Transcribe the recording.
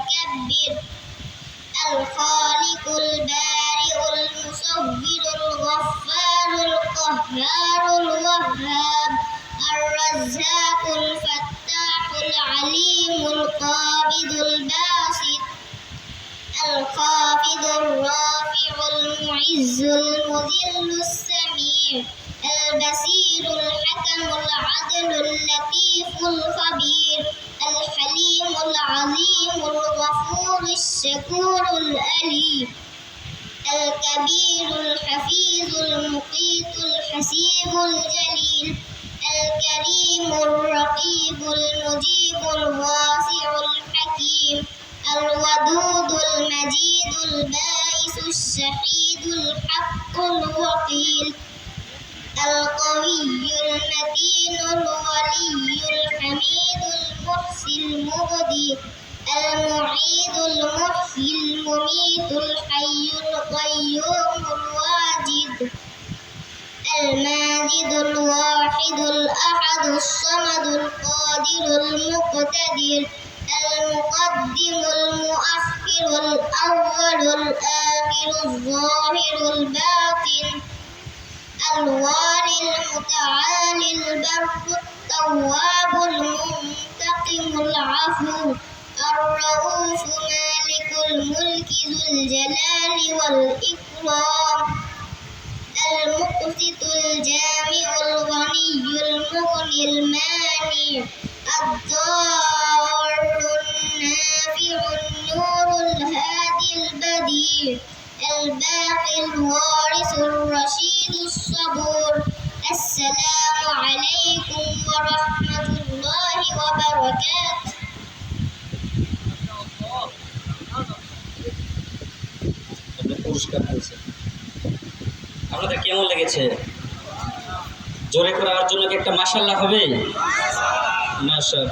المتكبر الخالق البارئ المصور الغفار القهار الوهاب. الرزاق الفتاح العليم القابض الباسط. الخافض الرافع المعز المذل السميع. البصير الحكم العدل اللطيف الخبير. الحليم الشكور الأليم الكبير الحفيظ المقيت الحسيب الجليل الكريم الرقيب المجيب الواسع الحكيم الودود المجيد البائس الشهيد الحق الوكيل القوي المتين الولي الحميد المحصي المبدي. المعيد المحيي المميت الحي القيوم الواجد الماجد الواحد الأحد الصمد القادر المقتدر المقدم المؤخر الأول الآخر الظاهر الباطن الوالي المتعالي البر التواب المنتقم العفو الرؤوف مالك الملك ذو الجلال والإكرام المقسط الجامع الغني المغني المانع الضار النافع النور الهادي البديع الباقي الوارث الرشيد الصبور السلام عليكم পুরস্কার পেয়েছে আপনাদের কেমন লেগেছে? জোরে করে আমার জন্য কি একটা মাসাল্লাহ হবে? মাশা